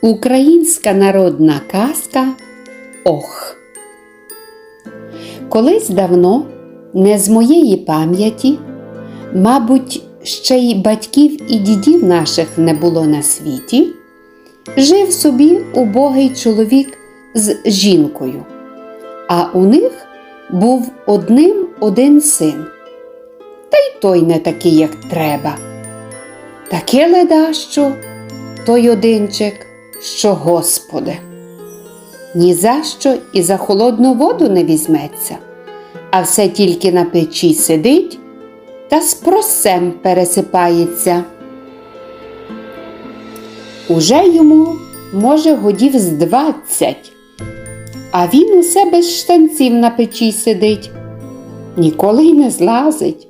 Українська народна казка Ох. Колись давно, не з моєї пам'яті, мабуть, ще й батьків і дідів наших не було на світі, жив собі убогий чоловік з жінкою, а у них був одним один син. Та й той не такий, як треба. Таке ледащо той одинчик, що Господи. Ні за що і за холодну воду не візьметься, а все тільки на печі сидить та з просем пересипається. Уже йому, може, годів з двадцять, а він усе без штанців на печі сидить, ніколи й не злазить.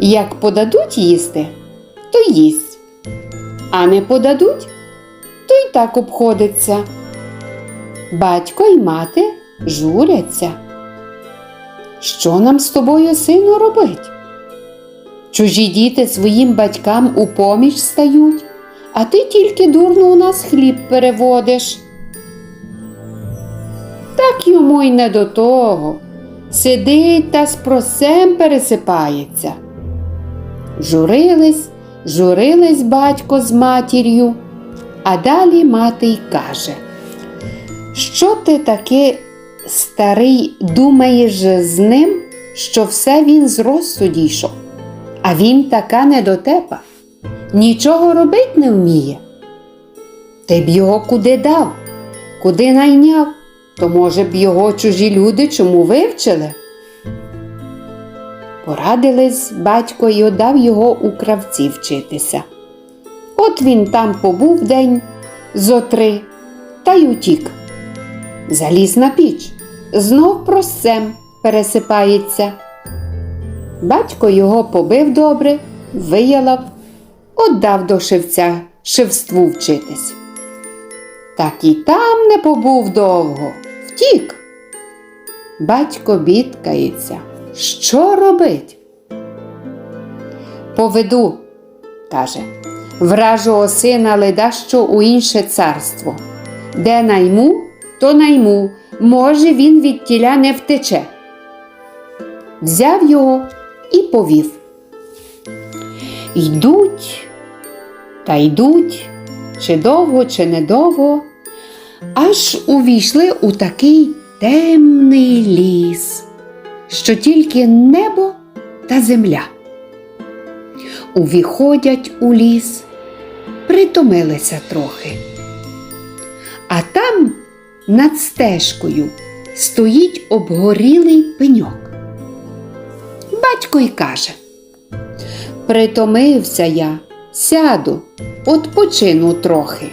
Як подадуть їсти, то їсть, а не подадуть, так обходиться. Батько й мати журяться. Що нам з тобою, сину, робить? Чужі діти своїм батькам у поміч стають, а ти тільки дурно у нас хліб переводиш. Так йому й не до того. Сидить та з просем пересипається. Журились, журились батько з матір'ю, а далі мати й каже, що ти таки, старий, думаєш з ним, що все він з розсуді дійшов, а він така недотепа, нічого робить не вміє. Ти б його куди дав, куди найняв, то, може б, його чужі люди чому вивчили? Порадились батько і отдав його у кравці вчитися. От він там побув день зо три та й утік. Заліз на піч, знов просем пересипається. Батько його побив добре, виялав, отдав до шевця шевству вчитись. Так і там не побув довго, втік. Батько бідкається. Що робить? Поведу, каже, вражого сина ледащо у інше царство. Де найму, то найму, може, він від тіля не втече. Взяв його і повів. Йдуть та йдуть, чи довго, чи недовго, аж увійшли у такий темний ліс що тільки небо та земля. Увіходять у ліс, притомилися трохи. А там над стежкою стоїть обгорілий пеньок. Батько й каже Притомився я, сяду, odpoчину трохи.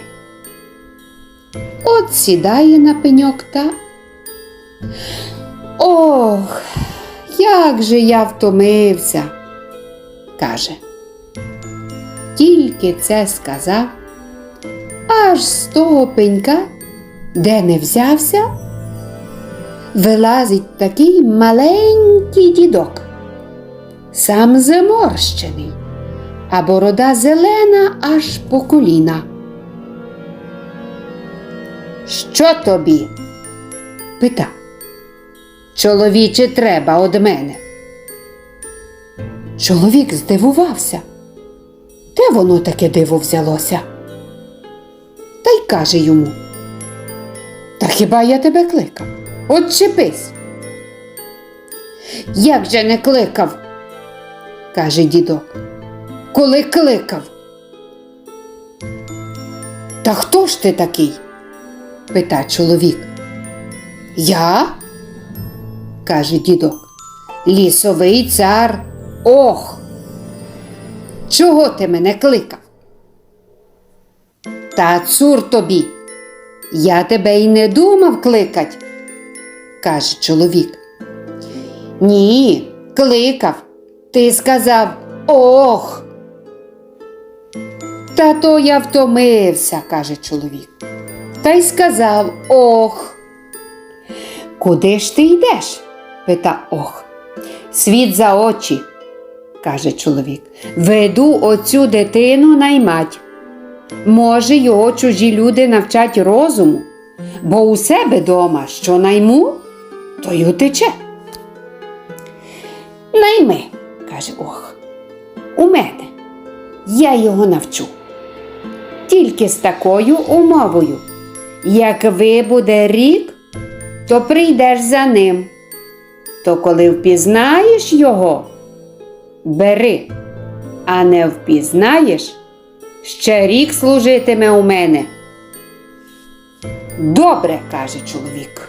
От сідає на пеньок та. Ох, як же я втомився, каже. Тільки це сказав, аж з того пенька, де не взявся, вилазить такий маленький дідок, сам заморщений, а борода зелена аж по коліна. Що тобі? питав. Чоловіче треба од мене. Чоловік здивувався. Де воно таке диво взялося? Та й каже йому. Та хіба я тебе кликав? Отчепись. Як же не кликав? каже дідок. Коли кликав. Та хто ж ти такий? пита чоловік. Я? каже дідок. Лісовий цар. Ох. Чого ти мене кликав? Та цур тобі. Я тебе й не думав кликать, каже чоловік. Ні, кликав. Ти сказав ох. Та то я втомився, каже чоловік. Та й сказав ох. Куди ж ти йдеш? пита ох. Світ за очі, каже чоловік. Веду оцю дитину наймать. Може, його чужі люди навчать розуму, бо у себе дома що найму, то й утече. Найми, каже ох, у мене я його навчу. Тільки з такою умовою, як вибуде рік, то прийдеш за ним. То коли впізнаєш його, бери, а не впізнаєш, ще рік служитиме у мене. Добре, каже чоловік.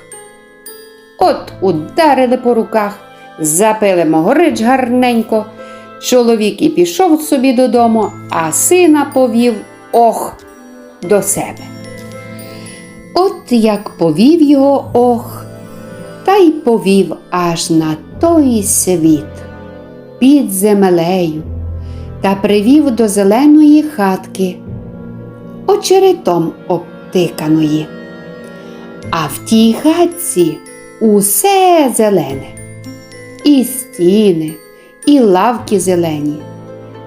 От ударили по руках, запили могорич гарненько. Чоловік і пішов собі додому, а сина повів ох до себе. От як повів його ох, та й повів аж на той світ під землею та привів до зеленої хатки, очеретом обтиканої. А в тій хатці усе зелене, і стіни, і лавки зелені,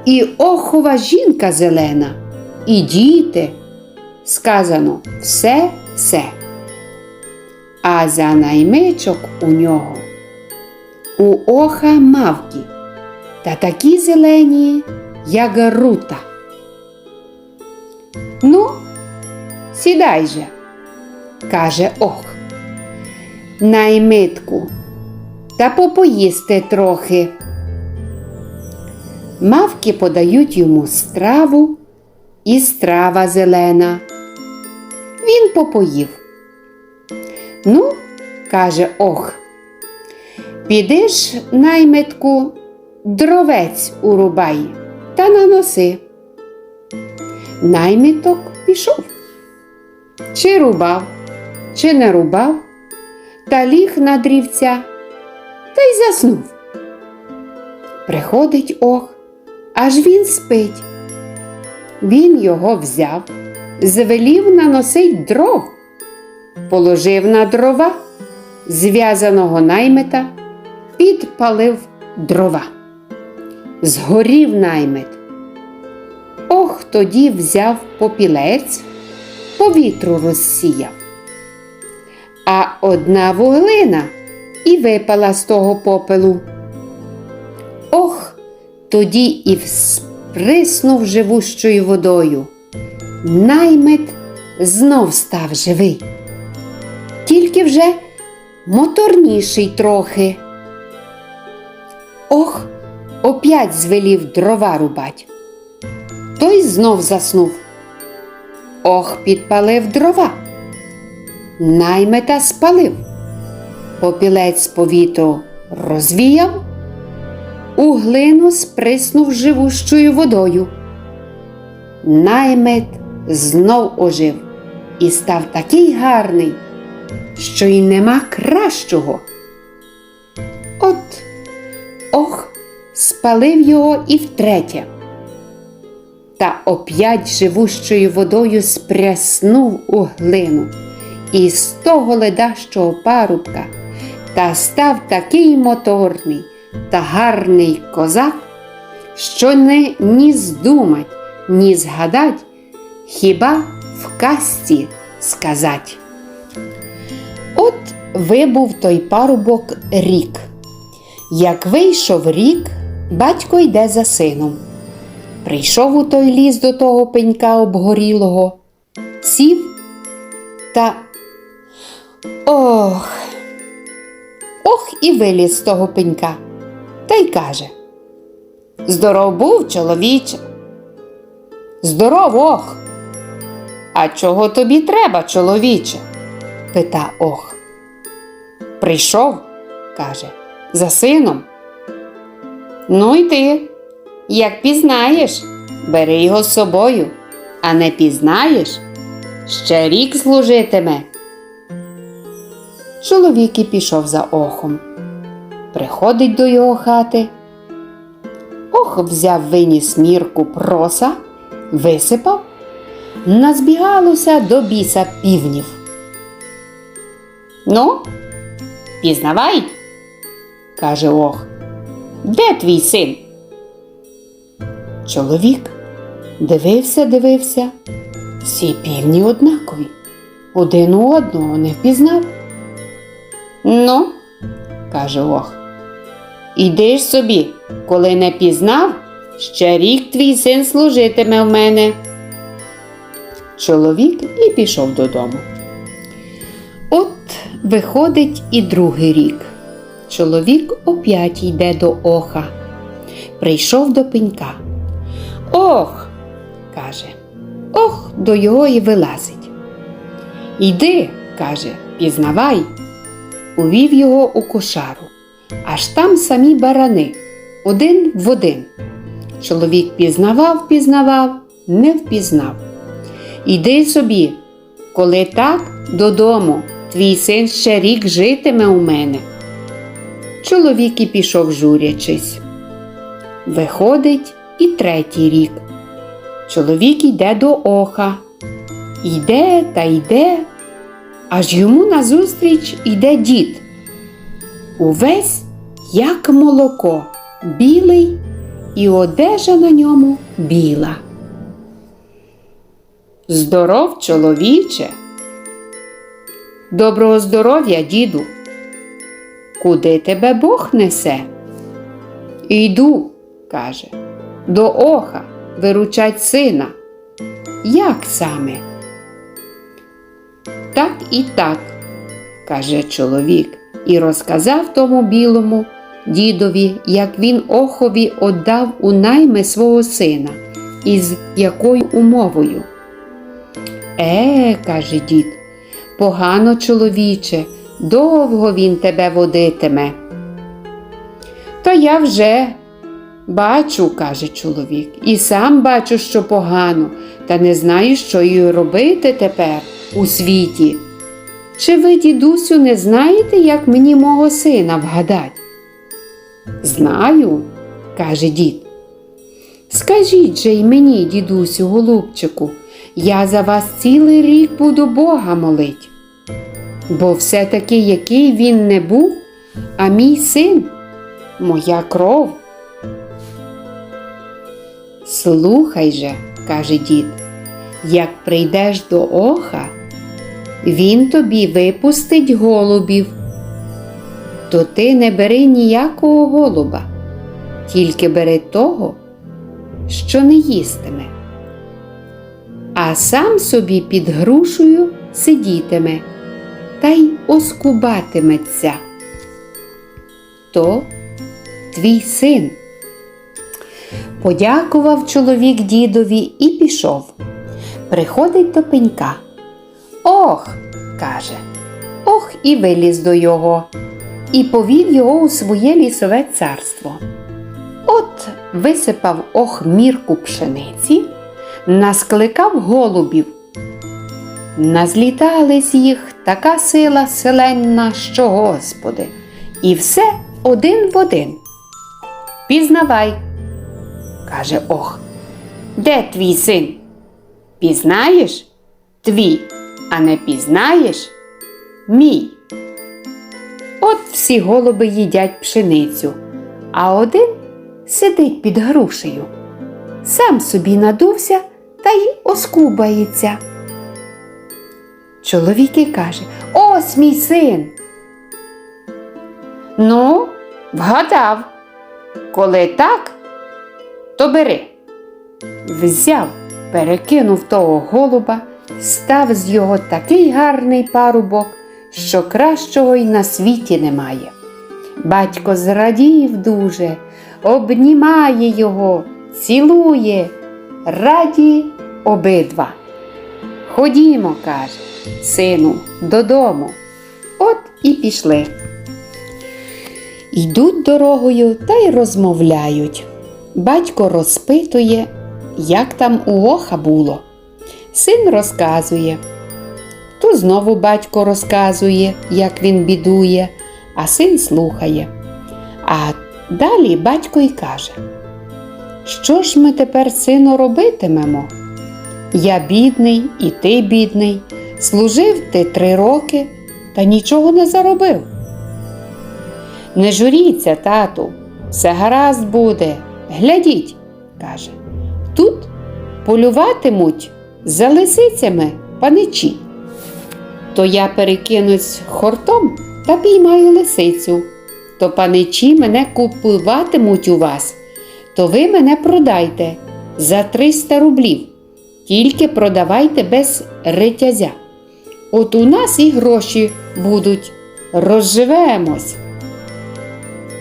і охова жінка зелена, і діти. Сказано все все. А за наймичок у нього у оха мавки та такі зелені, як рута. Ну, сідай же, каже ох. Наймитку, та попоїсти трохи. Мавки подають йому страву і страва зелена. Він попоїв. Ну, каже ох, піди ж, наймитку, дровець урубай та наноси. Наймиток пішов. Чи рубав, чи не рубав, та ліг на дрівця та й заснув. Приходить ох, аж він спить. Він його взяв, звелів наносить дров, положив на дрова зв'язаного наймита, підпалив дрова. Згорів наймит. Ох, тоді взяв попілець, повітру розсіяв. А одна вуглина і випала з того попелу. Ох, тоді і всприснув живущою водою. Наймит знов став живий, тільки вже моторніший трохи. Ох, опять звелів дрова рубать. Той знов заснув. Ох, підпалив дрова. Наймета спалив. Попілець повітру розвіяв, у глину сприснув живущою водою. Наймет знов ожив і став такий гарний, що й нема кращого. От ох, спалив його і втретє. Та оп'ять живущою водою спряснув у глину і з того ледащого парубка та став такий моторний та гарний козак, що не ні здумать, ні згадать, хіба в казці сказать. От вибув той парубок рік. Як вийшов рік, батько йде за сином. Прийшов у той ліс до того пенька обгорілого, сів та ох, ох і виліз з того пенька та й каже Здоров був, чоловіче. Здоров, ох. А чого тобі треба, чоловіче? пита ох. Прийшов, каже, за сином. Ну й ти, як пізнаєш, бери його з собою, а не пізнаєш, ще рік служитиме. Чоловік і пішов за охом. Приходить до його хати. Ох, взяв виніс мірку проса, висипав, назбігалося до біса півнів. Ну, пізнавай, каже ох, де твій син? Чоловік дивився, дивився Всі півні однакові, один у одного не впізнав. Ну, каже ох, іди ж собі, коли не пізнав, ще рік твій син служитиме в мене. Чоловік і пішов додому. От виходить і другий рік. Чоловік оп'ять йде до оха. Прийшов до пенька. Ох, каже, ох, до його і вилазить. Йди, каже, пізнавай. Увів його у кошару, аж там самі барани, один в один. Чоловік пізнавав, пізнавав, не впізнав. Іди собі, коли так, додому, твій син ще рік житиме у мене. Чоловік і пішов журячись. Виходить і третій рік. Чоловік йде до оха. Йде та йде, аж йому назустріч йде дід. Увесь, як молоко, білий, і одежа на ньому біла. Здоров, чоловіче. Доброго здоров'я, діду. Куди тебе Бог несе? Йду, каже, до оха виручать сина. Як саме? Так і так, каже чоловік, і розказав тому білому дідові, як він охові отдав у найми свого сина, і з якою умовою. Е, каже дід, погано чоловіче, довго він тебе водитиме. Та я вже бачу, каже чоловік, і сам бачу, що погано, та не знаю, що й робити тепер у світі. Чи ви, дідусю, не знаєте, як мені мого сина вгадать? Знаю, каже дід. Скажіть же й мені, дідусю, голубчику, я за вас цілий рік буду Бога молить. Бо все-таки який він не був, а мій син, моя кров. Слухай же, каже дід, як прийдеш до оха, він тобі випустить голубів. То ти не бери ніякого голуба, тільки бери того, що не їстиме, а сам собі під грушею сидітиме та й оскубатиметься. То твій син. Подякував чоловік дідові і пішов. Приходить до пенька. Ох, каже, ох, і виліз до його, і повів його у своє лісове царство. От висипав ох мірку пшениці, наскликав голубів. Назлітались їх така сила селенна, що Господи, і все один в один. Пізнавай, каже ох, де твій син? Пізнаєш? Твій, а не пізнаєш? Мій. От всі голуби їдять пшеницю, а один сидить під грушею. Сам собі надувся та й оскубається. Чоловік і каже Ось мій син. Ну, вгадав. Коли так, то бери. Взяв, перекинув того голуба, став з його такий гарний парубок, що кращого й на світі немає. Батько зрадів дуже, обнімає його, цілує, раді обидва. Ходімо, каже, сину, додому. От і пішли. Йдуть дорогою та й розмовляють. Батько розпитує, як там у оха було. Син розказує. То знову батько розказує, як він бідує, а син слухає. А далі батько й каже: Що ж ми тепер, сину, робитимемо? Я бідний, і ти бідний. Служив ти три роки та нічого не заробив. Не журіться, тату, все гаразд буде. Глядіть, каже, тут полюватимуть за лисицями паничі. То я перекинусь хортом та піймаю лисицю. То паничі мене купуватимуть у вас, то ви мене продайте за 300 рублів. Тільки продавайте без ритязя. От у нас і гроші будуть, розживемось.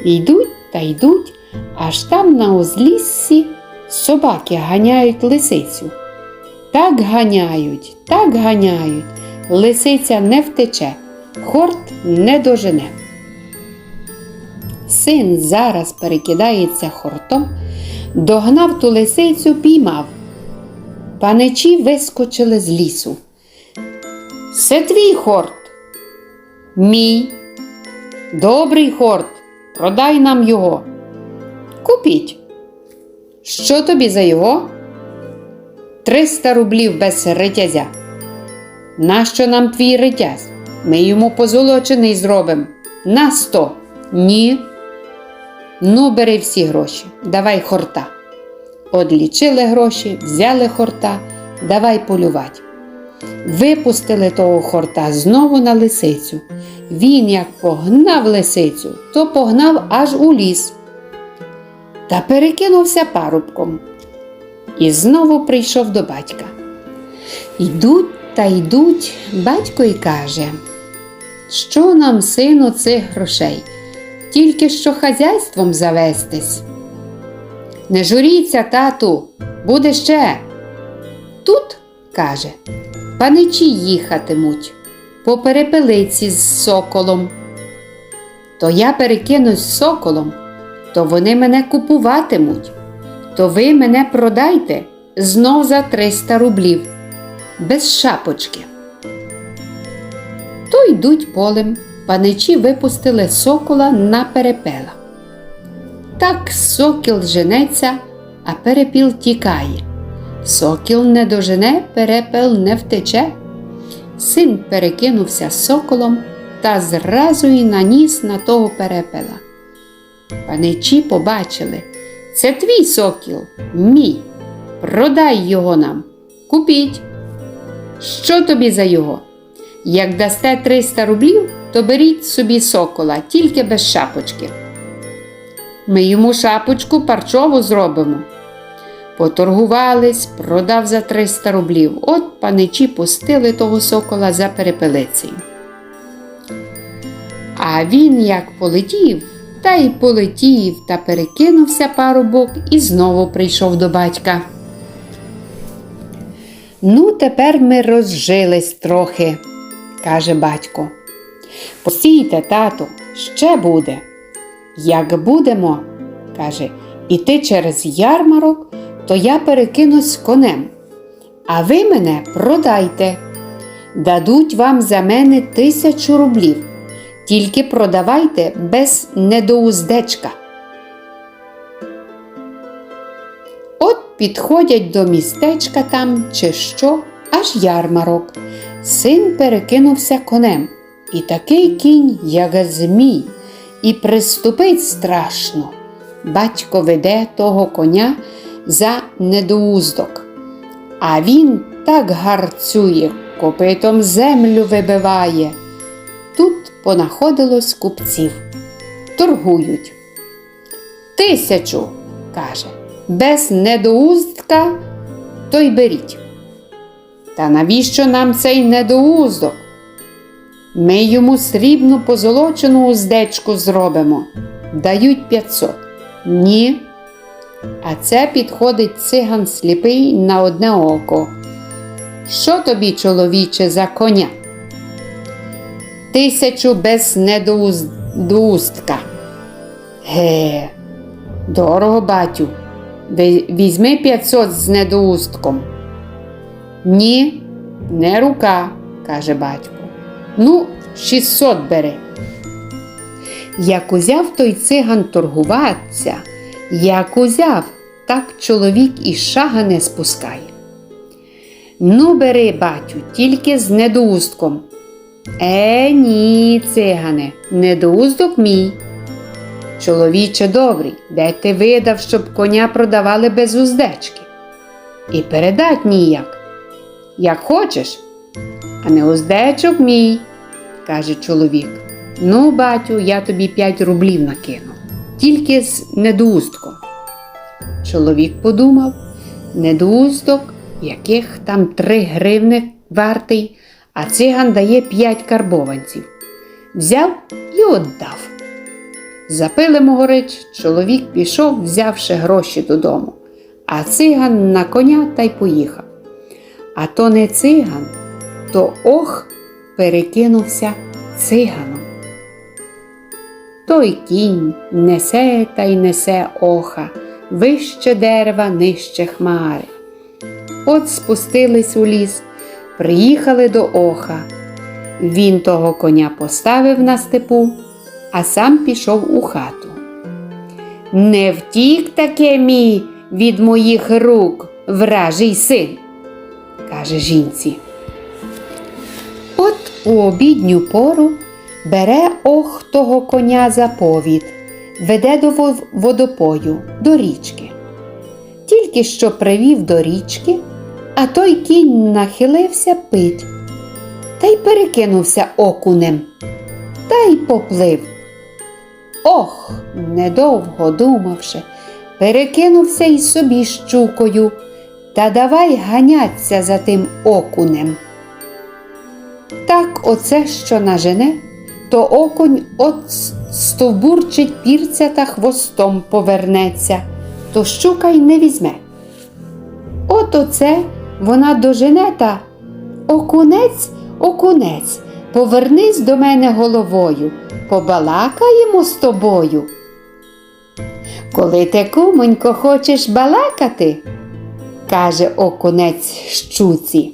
Йдуть та йдуть, аж там на узліссі собаки ганяють лисицю. Так ганяють, так ганяють, лисиця не втече, хорт не дожене. Син зараз перекидається хортом, догнав ту лисицю, піймав. Паничі вискочили з лісу. Це твій хорт. Мій. Добрий хорт, продай нам його. Купіть. Що тобі за його? Триста рублів без ритязя. Нащо нам твій ритязь? Ми йому позолочений зробимо. На сто. Ні. Ну, бери всі гроші, давай хорта. Одлічили гроші, взяли хорта, давай полювати. Випустили того хорта знову на лисицю. Він як погнав лисицю, то погнав аж у ліс та перекинувся парубком. І знову прийшов до батька. Йдуть та йдуть, батько й каже, що нам, сину, цих грошей, тільки що хазяйством завестись. Не журіться, тату, буде ще. Тут, каже, паничі їхатимуть по перепелиці з соколом. То я перекинусь з соколом, то вони мене купуватимуть, то ви мене продайте знов за 300 рублів, без шапочки. То йдуть полем, паничі випустили сокола на перепела. Так сокіл женеться, а перепіл тікає. Сокіл не дожене, перепел не втече. Син перекинувся соколом та зразу й наніс на того перепела. Паничі побачили це твій сокіл, мій. Продай його нам, купіть. Що тобі за його? Як дасте 300 рублів, то беріть собі сокола, тільки без шапочки. Ми йому шапочку парчову зробимо. Поторгувались, продав за 300 рублів. От паничі пустили того сокола за перепелицею. А він як полетів, та й полетів та перекинувся парубок і знову прийшов до батька. Ну, тепер ми розжились трохи, каже батько. Постійте, тату, ще буде. Як будемо, каже, іти через ярмарок, то я перекинусь конем. А ви мене продайте. Дадуть вам за мене тисячу рублів. Тільки продавайте без недоуздечка. От підходять до містечка там чи що, аж ярмарок. Син перекинувся конем. І такий кінь, як змій, і приступить страшно. Батько веде того коня за недоуздок. А він так гарцює, копитом землю вибиває. Тут понаходилось купців. Торгують. Тисячу, каже, без недоуздка, то й беріть. Та навіщо нам цей недоуздок? Ми йому срібну позолочену уздечку зробимо. Дають 500. Ні. А це підходить циган сліпий на одне око. Що тобі, чоловіче, за коня? Тисячу без недоустка. Ге, дорого, батю. Візьми 500 з недоустком. Ні, не рука, каже батько. Ну, 600 бери. Як узяв той циган торгуватися, як узяв, так чоловік і шага не спускає. Ну, бери, батю, тільки з недоустком. Е, ні, цигане, недоуздок мій. Чоловіче добрий, де ти видав, щоб коня продавали без уздечки? І передать ніяк. як хочеш, а не уздечок мій, каже чоловік. Ну, батю, я тобі п'ять рублів накину, тільки з недоустком. Чоловік подумав, недоусток, яких там три гривни вартий, а циган дає п'ять карбованців. Взяв і віддав. Запили могорич, чоловік пішов, взявши гроші додому, а циган на коня та й поїхав. А то не циган, то ох перекинувся циганом. Той кінь несе та й несе оха, вище дерева, нижче хмари. От спустились у ліс, приїхали до оха. Він того коня поставив на степу, а сам пішов у хату. Не втік таке мій від моїх рук, вражий син, каже жінці. От у обідню пору бере ох того коня за повід, веде до водопою, до річки. Тільки що привів до річки, а той кінь нахилився пить, та й перекинувся окунем, та й поплив. Ох, недовго думавши, перекинувся й собі щукою, та давай ганяться за тим окунем. Так оце що нажене, то окунь от стовбурчить пірця та хвостом повернеться, то щука й не візьме. От оце вона дожене та окунець, окунець, повернись до мене головою, побалакаємо з тобою. Коли ти, кумонько, хочеш балакати, каже окунець щуці,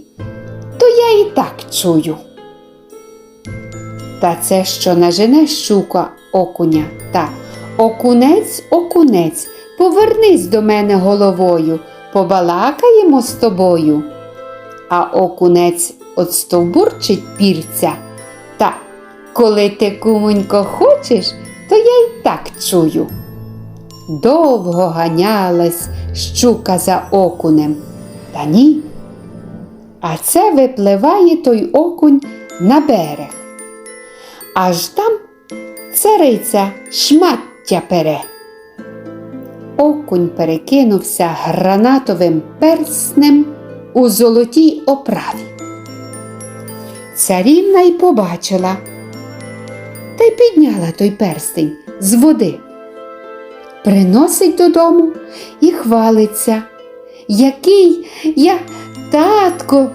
то я і так чую. Та це що нажене щука окуня, та окунець, окунець, повернись до мене головою, побалакаємо з тобою. А окунець отстовбурчить пірця. Та коли ти, кумонько, хочеш, то я й так чую. Довго ганялась щука за окунем, та ні. А це випливає той окунь на берег. Аж там цариця шмаття пере. Окунь перекинувся гранатовим перснем у золотій оправі. Царівна й побачила та й підняла той перстень з води. Приносить додому і хвалиться. Який я, татко,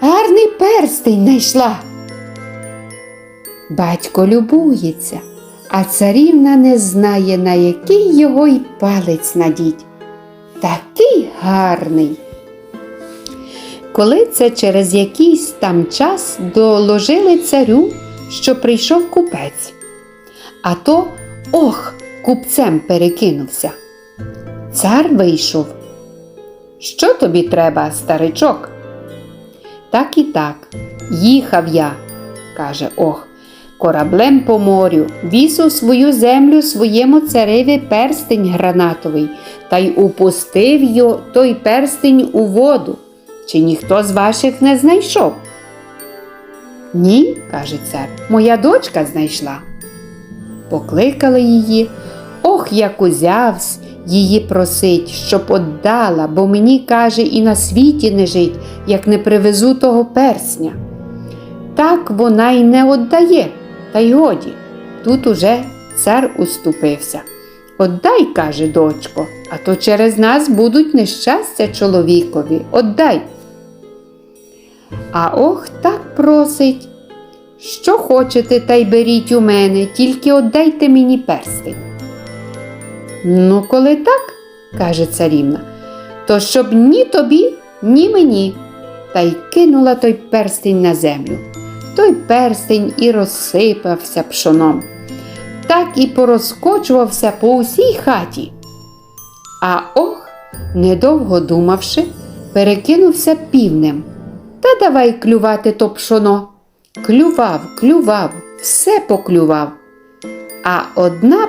гарний перстень знайшла. Батько любується, а царівна не знає, на який його й палець надіть. Такий гарний. Коли це через якийсь там час доложили царю, що прийшов купець, а то ох, купцем перекинувся. Цар вийшов. Що тобі треба, старичок? Так і так, їхав я, каже ох, кораблем по морю, віз у свою землю своєму цареві перстень гранатовий, та й упустив його той перстень у воду. Чи ніхто з ваших не знайшов? Ні, каже цар, моя дочка знайшла. Покликали її, ох, як узявсь її просить, щоб отдала, бо мені, каже, і на світі не жить, як не привезу того персня. Так вона й не отдає, та й годі. Тут уже цар уступився. Отдай, каже дочко, а то через нас будуть нещастя чоловікові. Отдай. А ох так просить. Що хочете, та й беріть у мене, тільки отдайте мені перстень. Ну, коли так, каже царівна, то щоб ні тобі, ні мені. Та й кинула той перстень на землю. Той перстень і розсипався пшоном. Так і порозкочувався по усій хаті. А ох, недовго думавши, перекинувся півнем. Та давай клювати то пшоно. Клював, клював, все поклював. А одна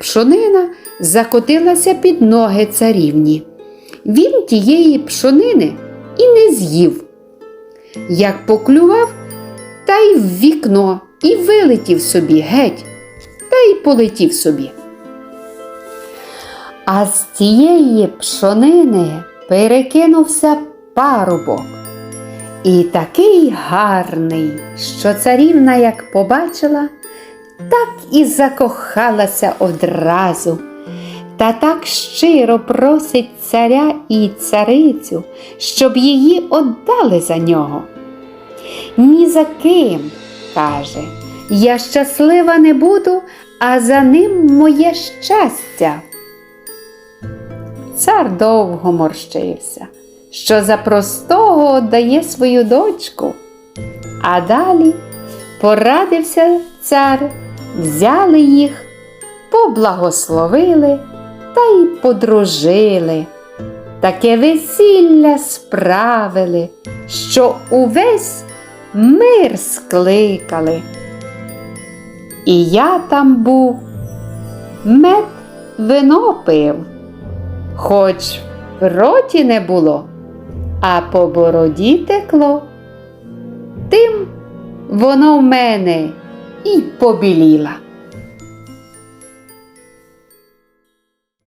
пшонина закотилася під ноги царівні. Він тієї пшонини і не з'їв. як поклював, та й в вікно, і вилетів собі геть, та й полетів собі. А з тієї пшонини перекинувся парубок. І такий гарний, що царівна, як побачила, так і закохалася одразу, та так щиро просить царя і царицю, щоб її отдали за нього. Ні за ким, каже, я щаслива не буду, а за ним моє щастя. Цар довго морщився, що за простого дає свою дочку. А далі порадився цар, взяли їх, поблагословили та й подружили. Таке весілля справили, що увесь мир скликали. І я там був, мед вино пив, хоч в роті не було, а по бороді текло. Тим воно в мене і побіліла.